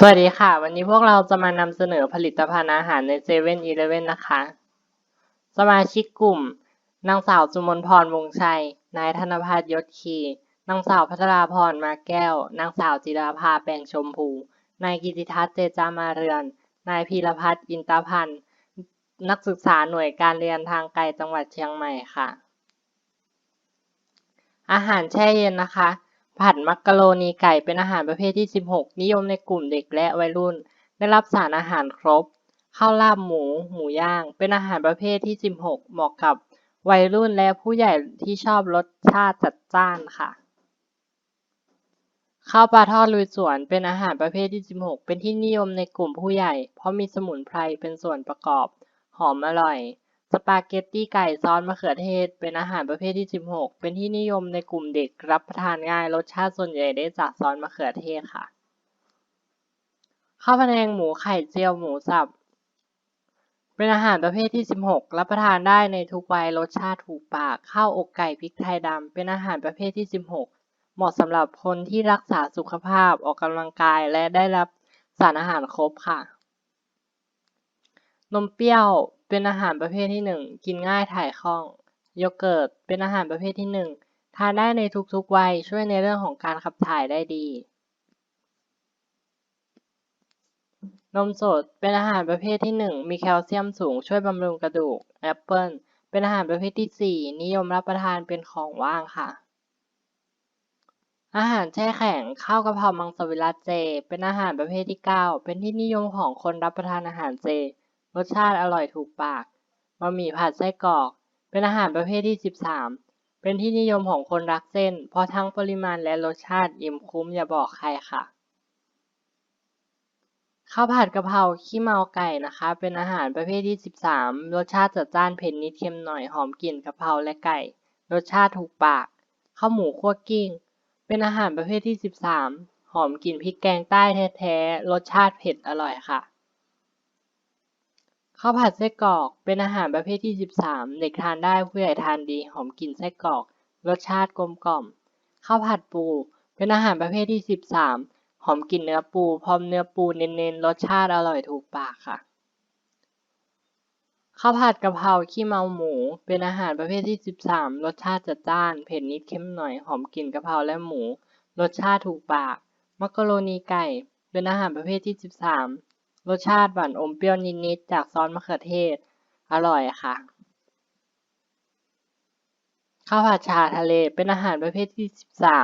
สวัสดีค่ะ วันนี้พวกเราจะมานำเสนอผลิตภัณฑ์อาหารในเซเว่นอีเลเว่นนะคะ สมาชิกกลุ่ม นางสาวจุมนพรวงชัย นายธนพัฒน์ยศคี นางสาวพัทราพรมาแก้ว นางสาวจิราภาแปลงชมพู นายกิติทัศน์เจจามาเรือน นายพีรพัฒน์อินตาพันธ์ นักศึกษาหน่วยการเรียนทางไกลจังหวัดเชียงใหม่ค่ะ อาหารแช่เย็นนะคะ ผัดมักกะโรนีไก่เป็นอาหารประเภทที่ 16 นิยมในกลุ่มเด็กและวัยรุ่น ได้รับสารอาหารครบ ข้าวราบหมู หมูย่าง เป็นอาหารประเภทที่ 16 เหมาะกับวัยรุ่นและผู้ใหญ่ที่ชอบรสชาติจัดจ้านค่ะ ข้าวปลาทอดลุยสวนเป็นอาหารประเภทที่ 16 เป็นที่นิยมในกลุ่มผู้ใหญ่ เพราะมีสมุนไพรเป็นส่วนประกอบ หอมอร่อย สปาเกตตี้ไก่ซอสมะเขือเทศ เป็นอาหารประเภทที่ 16 เป็นที่นิยมในกลุ่มเด็กรับประทานง่าย รสชาติส่วนใหญ่ได้จากซอสมะเขือเทศค่ะ ข้าวพะแนงหมูไข่เจียวหมูสับ เป็นอาหารประเภทที่ 16 รับประทานได้ในทุกวัย รสชาติถูกปาก ข้าวอกไก่พริกไทยดำ เป็นอาหารประเภทที่ 16 เหมาะสำหรับคนที่รักษาสุขภาพ ออกกำลังกาย และได้รับสารอาหารครบค่ะ นมเปรี้ยวเป็นอาหารประเภทที่1กินง่ายถ่ายคล่อง โยเกิร์ตเป็นอาหารประเภทที่1ทานได้ในทุกๆวัยช่วยในเรื่องของการขับถ่ายได้ดี นมสดเป็นอาหารประเภทที่1มีแคลเซียมสูงช่วยบำรุงกระดูกแอปเปิลเป็นอาหารประเภทที่4นิยมรับประทานเป็นของว่างค่ะอาหารแช่แข็งข้าวกะเพรามังสวิรัติเจ เป็นอาหารประเภทที่ 9 เป็นที่นิยมของคนรับประทานอาหารเจ รสชาติอร่อยถูกปากบะหมี่ผัดไส้กรอก เป็นอาหารประเภทที่ 13 เป็นที่นิยมของคนรักเส้น เพราะทั้งปริมาณและรสชาติอิ่มคุ้มอย่าบอกใครค่ะ ข้าวผัดกะเพราขี้เมาไก่นะคะ เป็นอาหารประเภทที่ 13 รสชาติจัดจ้านเผ็ดนิดเค็มหน่อยหอมกลิ่นกะเพราและไก่ รสชาติถูกปาก ข้าวหมูคั่วกิ้ง เป็นอาหารประเภทที่ 13 หอมกลิ่นพริกแกงใต้แท้ๆ รสชาติเผ็ดอร่อยค่ะ ข้าวผัดไส้กรอกเป็นอาหารประเภทที่ 13 เด็กทานได้ผู้ใหญ่ทานดีหอมกลิ่นไส้กรอก รสชาติกลมกล่อม ข้าวผัดปู เป็นอาหารประเภทที่ 13 หอมกลิ่นเนื้อปู พร้อมเนื้อปูเน้นๆ รสชาติอร่อยถูกปากค่ะ ข้าวผัดกะเพราขี้เมาหมู เป็นอาหารประเภทที่ 13 รสชาติจัดจ้าน เผ็ดนิดเค็มหน่อย หอมกลิ่นกะเพราและหมู รสชาติถูกปาก มักกะโรนีไก่ เป็นอาหารประเภทที่ 13 รสชาติหวานอมเปรี้ยวนิดๆจากซอสมะเขือเทศ อร่อยค่ะ ข้าวผัดชาทะเลเป็นอาหารประเภทที่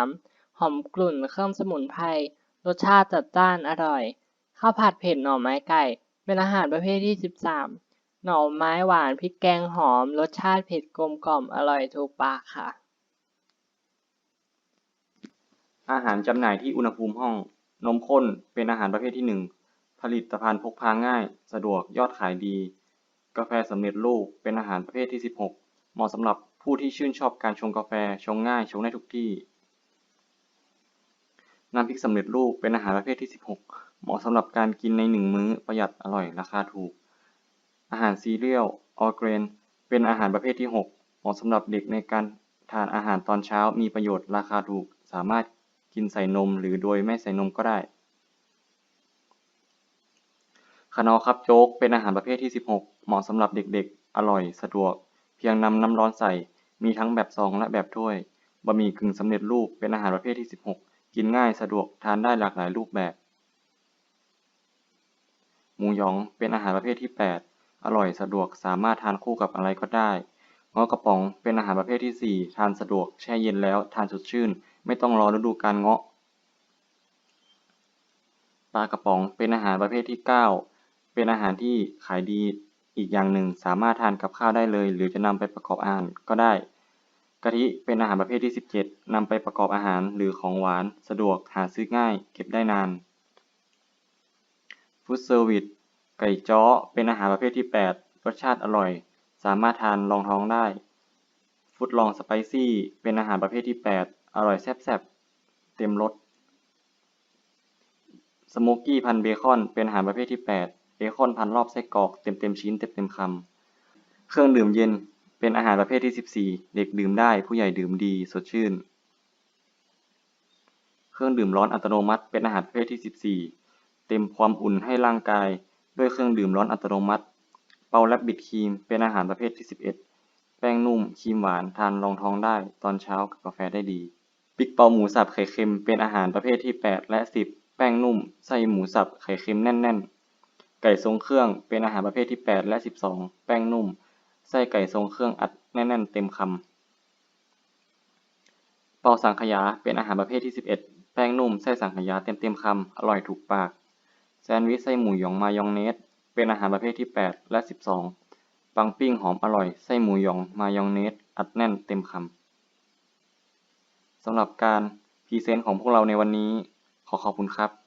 13 หอมกลุ่นเครื่องสมุนไพร รสชาติจัดจ้านอร่อย ข้าวผัดเผ็ดหน่อไม้ไก่ เป็นอาหารประเภทที่ 13 หน่อไม้หวานพริกแกงหอม รสชาติเผ็ดกลมกล่อมอร่อยถูกปากค่ะ อาหารจำหน่ายที่อุณหภูมิห้อง นมข้นเป็นอาหารประเภทที่หนึ่ง ผลิตภัณฑ์พกพาง่าย สะดวกยอดขายดี กาแฟสำเร็จรูปเป็นอาหารประเภทที่ 16 เหมาะสำหรับผู้ที่ชื่นชอบการชงกาแฟชงง่ายชงได้ทุกที่ น้ำพริกสำเร็จรูปเป็นอาหารประเภทที่ 16 เหมาะสำหรับการกินในหนึ่งมื้อประหยัดอร่อยราคาถูก อาหารซีเรียลออร์เกรนเป็นอาหารประเภทที่ 6 เหมาะสำหรับเด็กในการทานอาหารตอนเช้ามีประโยชน์ราคาถูกสามารถกินใส่นมหรือโดยไม่ใส่นมก็ได้ ขนอคับโจ๊กเป็นอาหารประเภทที่ 16 เหมาะสำหรับเด็กๆ อร่อย สะดวก เพียงนำน้ำร้อนใส่ มีทั้งแบบซองและแบบถ้วย บะหมี่กึ่งสำเร็จรูปเป็นอาหารประเภทที่ 16 กินง่ายสะดวกทานได้หลากหลายรูปแบบ หมูหยองเป็นอาหารประเภทที่ 8 อร่อยสะดวกสามารถทานคู่กับอะไรก็ได้เงาะกระป๋องเป็นอาหารประเภทที่ 4 ทานสะดวกแช่เย็นแล้วทานสดชื่น ไม่ต้องรอฤดูกาลเงาะปลากระป๋องเป็นอาหารประเภทที่ 9 เป็นอาหารที่ขายดีอีกอย่างหนึ่งสามารถทานกับข้าวได้เลย หรือจะนำไปประกอบอาหารก็ได้ กะทิเป็นอาหารประเภทที่ 17นำไปประกอบอาหารหรือของหวานสะดวกหาซื้อง่าย เก็บได้นานฟู้ดเซอร์วิสไก่จ้อเป็นอาหารประเภทที่ 8 รสชาติอร่อย สามารถทานรองท้องได้ฟู้ดลองสไปซี่เป็นอาหารประเภทที่ 8 อร่อยแซ่บๆเต็มรสสโมกกี้พันเบคอนเป็นอาหารประเภทที่ 8 คอนพันรอบไส้กรอกเต็มเต็มชิ้นเต็มเต็มคำเครื่องดื่มเย็นเป็นอาหารประเภทที่ 14 เด็กดื่มได้ผู้ใหญ่ดื่มดีสดชื่น เครื่องดื่มร้อนอัตโนมัติเป็นอาหารประเภทที่ 14 เต็มความอุ่นให้ร่างกาย ด้วยเครื่องดื่มร้อนอัตโนมัติ เปาแลบบิดครีมเป็นอาหารประเภทที่ 11 แป้งนุ่มครีมหวานทานรองท้องได้ ตอนเช้ากับกาแฟได้ดีปิ๊กเปาหมูสับไข่เค็มเป็นอาหารประเภทที่ 8 และ 10 แป้งนุ่มไส้หมูสับไข่เค็มแน่น ๆ ไก่ทรงเครื่องเป็นอาหารประเภทที่ 8 และ 12 แป้งนุ่ม ไส้ไก่ทรงเครื่องอัดแน่นๆเต็มคำเปาสังขยาเป็นอาหารประเภทที่ 11 แป้งนุ่ม ไส้สังขยาเต็มๆคำอร่อยถูกปาก แซนด์วิชไส้หมูหยองมายองเนส เป็นอาหารประเภทที่ 8 และ 12 ปังปิ้งหอมอร่อย ไส้หมูหยองมายองเนส อัดแน่นเต็มคำสำหรับการพรีเซนต์ของพวกเราในวันนี้ ขอขอบคุณครับ